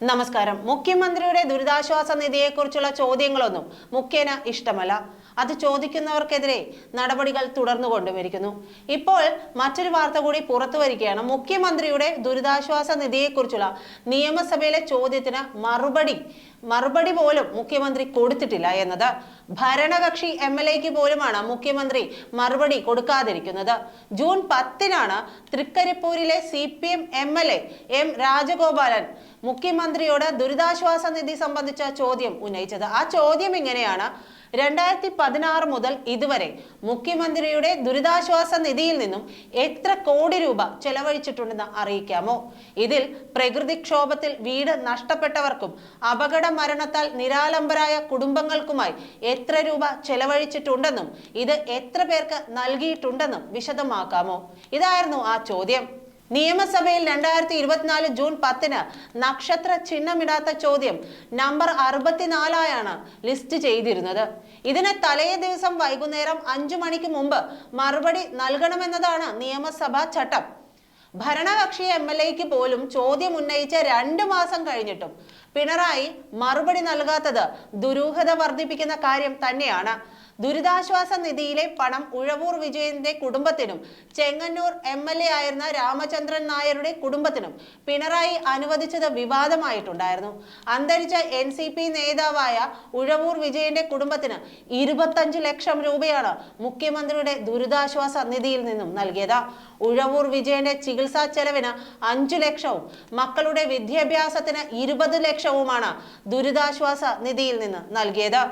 നമസ്കാരം. മുഖ്യമന്ത്രിയുടെ ദുരിതാശ്വാസ നിധിയെക്കുറിച്ചുള്ള ചോദ്യങ്ങളൊന്നും മുഖേന ഇഷ്ടമല്ല. അത് ചോദിക്കുന്നവർക്കെതിരെ നടപടികൾ തുടർന്നു കൊണ്ടുവരിക്കുന്നു ഇപ്പോൾ മറ്റൊരു വാർത്ത കൂടി പുറത്തു വരികയാണ്. മുഖ്യമന്ത്രിയുടെ ദുരിതാശ്വാസ നിധിയെക്കുറിച്ചുള്ള നിയമസഭയിലെ ചോദ്യത്തിന് മറുപടി മറുപടി പോലും മുഖ്യമന്ത്രി കൊടുത്തിട്ടില്ല എന്നത് ഭരണകക്ഷി എം എൽ എക്ക് പോലുമാണ് മുഖ്യമന്ത്രി മറുപടി കൊടുക്കാതിരിക്കുന്നത്. ജൂൺ പത്തിനാണ് തൃക്കരിപ്പൂരിലെ C P M M L A M Rajagopalan മുഖ്യമന്ത്രിയോട് ദുരിതാശ്വാസ നിധി സംബന്ധിച്ച ചോദ്യം ഉന്നയിച്ചത്. ആ ചോദ്യം ഇങ്ങനെയാണ്. രണ്ടായിരത്തി പതിനാറ് മുതൽ ഇതുവരെ മുഖ്യമന്ത്രിയുടെ ദുരിതാശ്വാസ നിധിയിൽ നിന്നും എത്ര കോടി രൂപ ചെലവഴിച്ചിട്ടുണ്ടെന്ന് അറിയിക്കാമോ? ഇതിൽ പ്രകൃതിക്ഷോഭത്തിൽ വീട് നഷ്ടപ്പെട്ടവർക്കും അപകട മരണത്താൽ നിരാലംബരായ കുടുംബങ്ങൾക്കുമായി എത്ര രൂപ ചെലവഴിച്ചിട്ടുണ്ടെന്നും ഇത് എത്ര പേർക്ക് നൽകിയിട്ടുണ്ടെന്നും വിശദമാക്കാമോ? ഇതായിരുന്നു ആ ചോദ്യം. നിയമസഭയിൽ രണ്ടായിരത്തി ഇരുപത്തിനാല് ജൂൺ പത്തിന് നക്ഷത്ര ചിഹ്നമിടാത്ത ചോദ്യം നമ്പർ അറുപത്തിനാലായാണ് ലിസ്റ്റ് ചെയ്തിരുന്നത്. ഇതിന് തലേ ദിവസം വൈകുന്നേരം അഞ്ചു മണിക്ക് മുമ്പ് മറുപടി നൽകണമെന്നതാണ് നിയമസഭാ ചട്ടം. ഭരണകക്ഷി എം എൽ എക്ക് പോലും ചോദ്യം ഉന്നയിച്ച രണ്ട് മാസം കഴിഞ്ഞിട്ടും പിണറായി മറുപടി നൽകാത്തത് ദുരൂഹത വർദ്ധിപ്പിക്കുന്ന കാര്യം തന്നെയാണ്. ദുരിതാശ്വാസ നിധിയിലെ പണം ഉഴവൂർ വിജയന്റെ കുടുംബത്തിനും ചെങ്ങന്നൂർ എം എൽ എ ആയിരുന്ന രാമചന്ദ്രൻ നായരുടെ കുടുംബത്തിനും പിണറായി അനുവദിച്ചത് വിവാദമായിട്ടുണ്ടായിരുന്നു. അന്തരിച്ച എൻ സി പി നേതാവായ ഉഴവൂർ വിജയന്റെ കുടുംബത്തിന് ഇരുപത്തഞ്ച് ലക്ഷം രൂപയാണ് മുഖ്യമന്ത്രിയുടെ ദുരിതാശ്വാസ നിധിയിൽ നിന്നും നൽകിയത്. ഉഴവൂർ വിജയന്റെ ചികിത്സാ ചെലവിന് അഞ്ചു ലക്ഷവും മക്കളുടെ വിദ്യാഭ്യാസത്തിന് ഇരുപത് ലക്ഷവുമാണ് ദുരിതാശ്വാസ നിധിയിൽ നിന്ന് നൽകിയത്.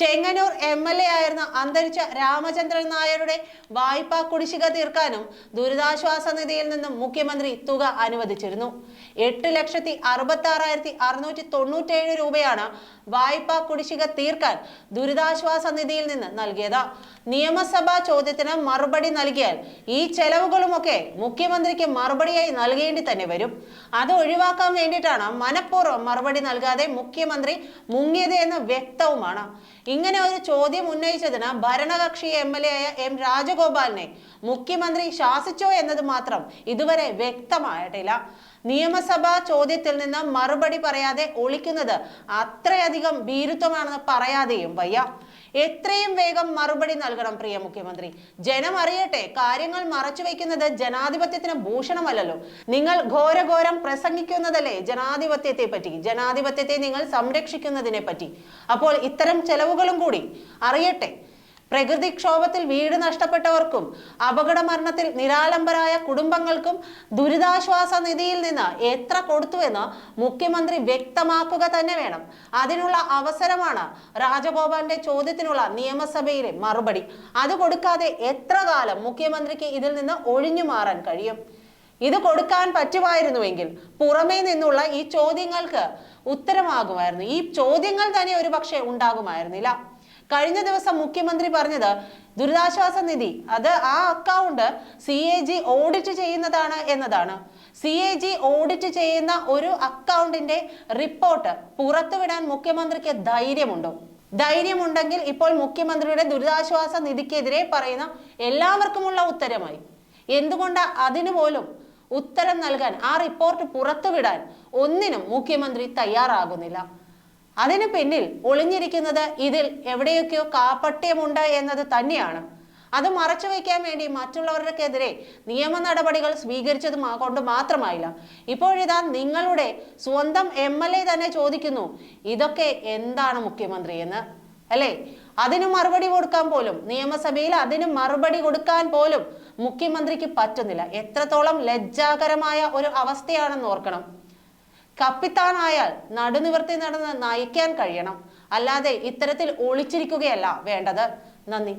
ചെങ്ങന്നൂർ എം എൽ എ ആയിരുന്ന അന്തരിച്ച രാമചന്ദ്രൻ നായരുടെ വായ്പാ കുടിശ്ശിക തീർക്കാനും ദുരിതാശ്വാസ നിധിയിൽ നിന്നും മുഖ്യമന്ത്രി തുക അനുവദിച്ചിരുന്നു. എട്ട് ലക്ഷത്തി അറുപത്തി ആറായിരത്തി അറുന്നൂറ്റി തൊണ്ണൂറ്റേഴ് രൂപയാണ് വായ്പാ കുടിശ്ശിക തീർക്കാൻ ദുരിതാശ്വാസ നിധിയിൽ നിന്ന് നൽകിയത്. നിയമസഭാ ചോദ്യത്തിന് മറുപടി നൽകിയാൽ ഈ ചെലവുകളുമൊക്കെ മുഖ്യമന്ത്രിക്ക് മറുപടിയായി നൽകേണ്ടി തന്നെ വരും. അത് ഒഴിവാക്കാൻ വേണ്ടിയിട്ടാണ് മനഃപൂർവം മറുപടി നൽകാതെ മുഖ്യമന്ത്രി മുങ്ങിയത് എന്ന് വ്യക്തവുമാണ്. ഇങ്ങനെ ഒരു ചോദ്യം ഉന്നയിച്ചതിന് ഭരണകക്ഷി എം എൽ എ ആയ എം രാജഗോപാലിനെ മുഖ്യമന്ത്രി ശാസിച്ചോ എന്നത് മാത്രം ഇതുവരെ വ്യക്തമായിട്ടില്ല. നിയമസഭാ ചോദ്യത്തിൽ നിന്ന് മറുപടി പറയാതെ ഒളിക്കുന്നത് അത്രയധികം ഭീരുത്വമാണെന്ന് പറയാതെയും വയ്യ. എത്രയും വേഗം മറുപടി നൽകണം പ്രിയ മുഖ്യമന്ത്രി. ജനം അറിയട്ടെ കാര്യങ്ങൾ മറച്ചു വയ്ക്കുന്നത് ജനാധിപത്യത്തിന് ഭൂഷണമല്ലല്ലോ. നിങ്ങൾ ഘോരഘോരം പ്രസംഗിക്കുന്നതല്ലേ ജനാധിപത്യത്തെ പറ്റി? ജനാധിപത്യത്തെ നിങ്ങൾ സംരക്ഷിക്കുന്നതിനെ പറ്റി. അപ്പോൾ ഇത്തരം ചെലവുകളും കൂടി. അറിയട്ടെ പ്രകൃതിക്ഷോഭത്തിൽ വീട് നഷ്ടപ്പെട്ടവർക്കും അപകട മരണത്തിൽ നിരാലംബരായ കുടുംബങ്ങൾക്കും ദുരിതാശ്വാസ നിധിയിൽ നിന്ന് എത്ര കൊടുത്തുവെന്ന് മുഖ്യമന്ത്രി വ്യക്തമാക്കുക തന്നെ വേണം. അതിനുള്ള അവസരമാണ് രാജഗോപാലിന്റെ ചോദ്യത്തിനുള്ള നിയമസഭയിലെ മറുപടി. അത് കൊടുക്കാതെ എത്ര കാലം മുഖ്യമന്ത്രിക്ക് ഇതിൽ നിന്ന് ഒഴിഞ്ഞു മാറാൻ കഴിയും? ഇത് കൊടുക്കാൻ പറ്റുമായിരുന്നുവെങ്കിൽ പുറമേ നിന്നുള്ള ഈ ചോദ്യങ്ങൾക്ക് ഉത്തരമാകുമായിരുന്നു. ഈ ചോദ്യങ്ങൾ തന്നെ ഒരു പക്ഷേ ഉണ്ടാകുമായിരുന്നില്ല. കഴിഞ്ഞ ദിവസം മുഖ്യമന്ത്രി പറഞ്ഞത് ദുരിതാശ്വാസ നിധി അത് ആ account C A G audit ചെയ്യുന്നതാണ് എന്നതാണ്. സി എ ജി ഓഡിറ്റ് ചെയ്യുന്ന ഒരു അക്കൗണ്ടിന്റെ റിപ്പോർട്ട് പുറത്തുവിടാൻ മുഖ്യമന്ത്രിക്ക് ധൈര്യമുണ്ടോ? ധൈര്യമുണ്ടെങ്കിൽ ഇപ്പോൾ മുഖ്യമന്ത്രിയുടെ ദുരിതാശ്വാസ നിധിക്കെതിരെ പറയുന്ന എല്ലാവർക്കുമുള്ള ഉത്തരമായി. എന്തുകൊണ്ട് അതിനു പോലും ഉത്തരം നൽകാൻ ആ റിപ്പോർട്ട് പുറത്തുവിടാൻ ഒന്നിനും മുഖ്യമന്ത്രി തയ്യാറാകുന്നില്ല? അതിന് പിന്നിൽ ഒളിഞ്ഞിരിക്കുന്നത് ഇതിൽ എവിടെയൊക്കെയോ കാപ്പട്യമുണ്ട് എന്നത് തന്നെയാണ്. അത് മറച്ചു വയ്ക്കാൻ വേണ്ടി മറ്റുള്ളവർക്കെതിരെ നിയമ നടപടികൾ സ്വീകരിച്ചത് കൊണ്ട് മാത്രമായില്ല. ഇപ്പോഴിതാ നിങ്ങളുടെ സ്വന്തം എം എൽ എ തന്നെ ചോദിക്കുന്നു ഇതൊക്കെ എന്താണ് മുഖ്യമന്ത്രി എന്ന്? അല്ലേ? അതിന് മറുപടി കൊടുക്കാൻ പോലും നിയമസഭയിൽ അതിന് മറുപടി കൊടുക്കാൻ പോലും മുഖ്യമന്ത്രിക്ക് പറ്റുന്നില്ല. എത്രത്തോളം ലജ്ജാകരമായ ഒരു അവസ്ഥയാണെന്ന് ഓർക്കണം. കപ്പിത്താനായാൽ നടുനിവർത്തി നടന്ന് നയിക്കാൻ കഴിയണം. അല്ലാതെ ഇത്തരത്തിൽ ഒളിച്ചിരിക്കുകയല്ല വേണ്ടത്. നന്ദി.